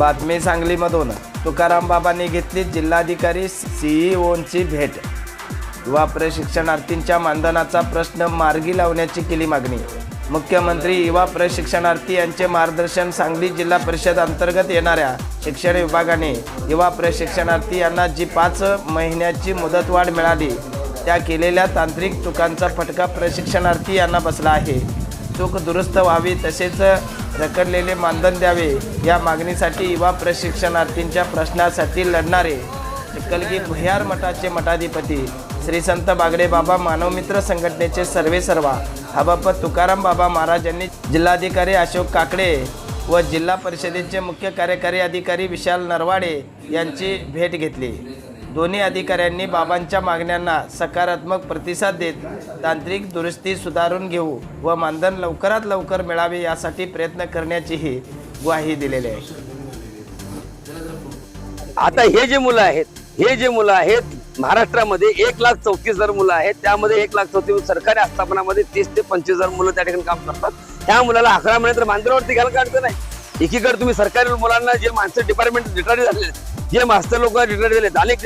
बातमी सांगलीमधून. तुकाराम बाबांनी घेतली जिल्हाधिकारी सीईओंची भेट. युवा प्रशिक्षणार्थींच्या मानधनाचा प्रश्न मार्गी लावण्याची केली मागणी. मुख्यमंत्री युवा प्रशिक्षणार्थी यांचे मार्गदर्शन सांगली जिल्हा परिषद अंतर्गत येणाऱ्या शिक्षण विभागाने युवा प्रशिक्षणार्थी यांना जी पाच महिन्याची मुदतवाढ मिळाली त्या केलेल्या तांत्रिक चुकांचा फटका प्रशिक्षणार्थी यांना बसला आहे. चूक दुरुस्त व्हावी तसेच रखडलेले मानधन द्यावे या मागणीसाठी युवा प्रशिक्षणार्थींच्या प्रश्नासाठी लढणारे चिकलगी भुयार मठाचे मठाधिपती श्री संत बागडे बाबा मानवमित्र संघटनेचे सर्वे सर्वा हबापत तुकाराम बाबा महाराज यांनी जिल्हाधिकारी अशोक काकडे व जिल्हा परिषदेचे मुख्य कार्यकारी अधिकारी विशाल नरवाडे यांची भेट घेतली. दोन्ही अधिकाऱ्यांनी बाबांच्या मागण्यांना सकारात्मक प्रतिसाद देत तांत्रिक दुरुस्ती सुधारून घेऊ व मानधन लवकरात लवकर मिळावे यासाठी प्रयत्न करण्याचीही ग्वाही दिलेली आहे. आता हे जे मुलं आहेत हे जे मुलं आहेत महाराष्ट्रामध्ये एक लाख चौतीस हजार मुलं आहेत. त्यामध्ये एक लाख चौतीस सरकारी आस्थापनामध्ये तीस ते पंचवीस हजार मुलं त्या ठिकाणी काम करतात. त्या मुलाला अकरा महिने तर मांजरावरती घ्यायला काढतं नाही. एकीकडे तुम्ही सरकारी मुलांना जे माणसं डिपार्टमेंट रिटायर झालेले आहेत, जे मास्टर लोक रिटायर झालेत अनेक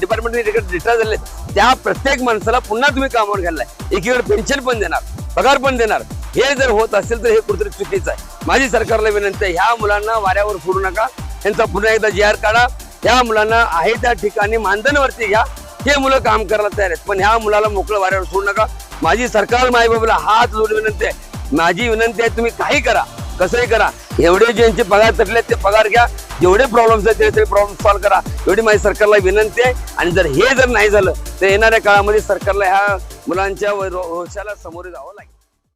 डिपार्टमेंट रिटायर झाले त्या प्रत्येक माणसाला पुन्हा तुम्ही कामावर घ्यायला एकीकडे पेन्शन पण देणार पगार पण देणार. हे जर होत असेल तर हे कुठेतरी चुकीचं आहे. माझी सरकारला विनंती आहे ह्या मुलांना वाऱ्यावर सोडू नका. यांचा पुन्हा एकदा जी आर काढा. त्या मुलांना आहे त्या ठिकाणी मानधनवरती घ्या. हे मुलं काम करायला तयार आहेत पण ह्या मुलाला मोकळं वाऱ्यावर सोडू नका. माझी सरकार मायबाबूला हात जोडून विनंती आहे. माझी विनंती आहे तुम्ही काही करा कसंही करा. एवढे ज्यांचे पगार तटले ते पगार घ्या. जेवढे प्रॉब्लेम्स आहेत ते प्रॉब्लेम सॉल्व्ह करा. एवढी माझी सरकारला विनंती आहे. आणि जर हे जर नाही झालं तर येणाऱ्या काळामध्ये सरकारला ह्या मुलांच्या रोषाला सामोरे जावं लागेल.